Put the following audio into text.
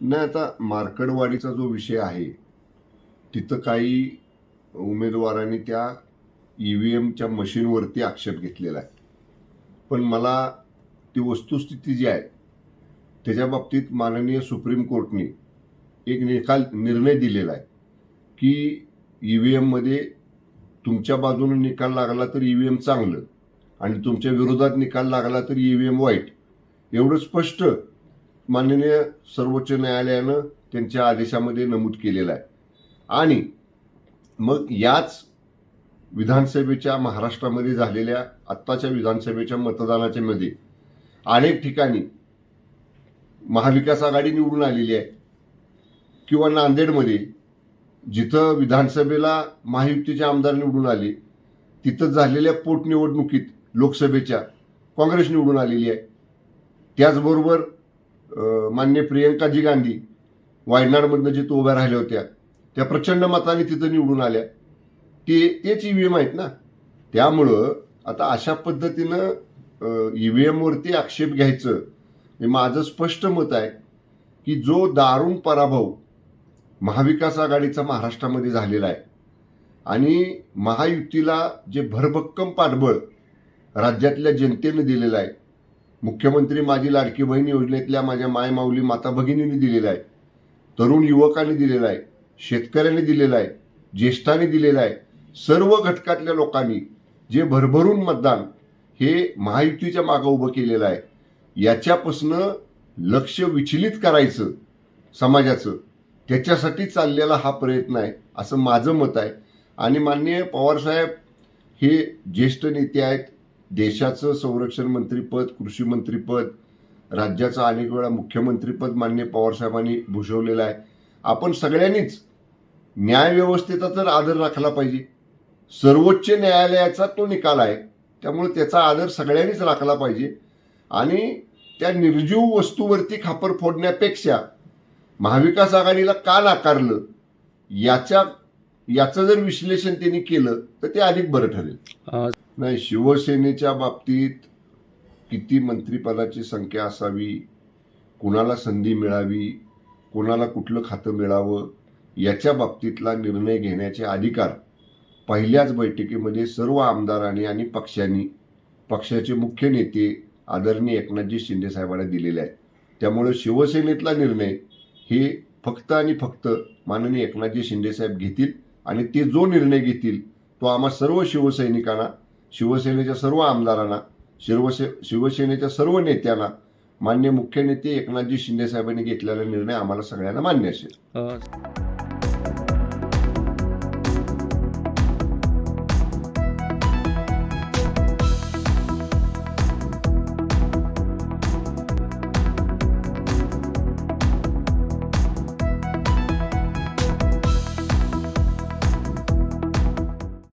नाही आता मार्कडवाडीचा जो विषय आहे तिथं काही उमेदवारांनी त्या ई व्ही एमच्या मशीनवरती आक्षेप घेतलेला आहे. पण मला ती वस्तुस्थिती जी आहे त्याच्या बाबतीत माननीय सुप्रीम कोर्टने एक निकाल निर्णय दिलेला आहे की ई व्ही एममध्ये तुमच्या बाजूने निकाल लागला तर ई व्ही एम चांगलं आणि तुमच्या विरोधात निकाल लागला तर ई व्ही एम वाईट. एवढं स्पष्ट माननीय सर्वोच्च न्यायालयानं त्यांच्या आदेशामध्ये नमूद केलेला आहे. आणि मग याच विधानसभेच्या महाराष्ट्रामध्ये झालेल्या आत्ताच्या विधानसभेच्या मतदानाच्या मध्ये अनेक ठिकाणी महाविकास आघाडी निवडून आलेली आहे. किंवा नांदेडमध्ये जिथं विधानसभेला महायुतीचे आमदार निवडून आले तिथं झालेल्या पोटनिवडणुकीत लोकसभेच्या काँग्रेस निवडून आलेली आहे. त्याचबरोबर मान्य प्रियंकाजी गांधी वायनाडमधनं जिथं उभ्या राहिल्या होत्या त्या प्रचंड मताने तिथं निवडून आल्या. ते तेच ई व्ही एम आहेत ना. त्यामुळं आता अशा पद्धतीनं ई व्ही एमवरती आक्षेप घ्यायचं हे माझं स्पष्ट मत आहे की जो दारुण पराभव महाविकास आघाडीचा महाराष्ट्रामध्ये झालेला आहे आणि महायुतीला जे भरभक्कम पाठबळ राज्यातल्या जनतेनं दिलेलं आहे मुख्यमंत्री माझी लाडकी बहीण योजनेतल्या माझ्या माय माऊली माता भगिनींनी दिलेलं आहे. तरुण युवकांनी दिलेलं आहे. शेतकऱ्यांनी दिलेलं आहे. ज्येष्ठांनी दिलेलं आहे. सर्व घटकातल्या लोकांनी जे भरभरून मतदान हे महायुतीच्या मागं उभं केलेलं आहे. याच्यापासनं लक्ष विचलित करायचं समाजाचं त्याच्यासाठी चाललेला हा प्रयत्न आहे असं माझं मत आहे. आणि माननीय पवारसाहेब हे ज्येष्ठ नेते आहेत. देशाचं संरक्षण मंत्रीपद कृषी मंत्रीपद राज्याचं अनेक वेळा मुख्यमंत्रीपद मान्य पवारसाहेबांनी भूषवलेलं आहे. आपण सगळ्यांनीच न्यायव्यवस्थेचा तर आदर राखला पाहिजे. सर्वोच्च न्यायालयाचा तो निकाल आहे. त्यामुळे त्याचा आदर सगळ्यांनीच राखला पाहिजे. आणि त्या निर्जीव वस्तूवरती खापर फोडण्यापेक्षा महाविकास आघाडीला का नाकारलं याच्या याचं जर विश्लेषण त्यांनी केलं तर ते अधिक बरं ठरेल. नाही शिवसेनेच्या बाबतीत किती मंत्रिपदाची संख्या असावी कुणाला संधी मिळावी कोणाला कुठलं खातं मिळावं याच्या बाबतीतला निर्णय घेण्याचे अधिकार पहिल्याच बैठकीमध्ये सर्व आमदारांनी आणि पक्षांनी पक्षाचे मुख्य नेते आदरणीय एकनाथजी शिंदेसाहेबांना दिलेले आहेत. त्यामुळे शिवसेनेतला निर्णय हे फक्त आणि फक्त माननीय एकनाथजी शिंदेसाहेब घेतील आणि ते जो निर्णय घेतील तो आम्हा सर्व शिवसैनिकांना शिवसेनेच्या सर्व आमदारांना शिवसे शिवसेनेच्या सर्व नेत्यांना मान्य मुख्य नेते एकनाथजी शिंदे साहेबांनी घेतलेला निर्णय आम्हाला सगळ्यांना मान्य असेल.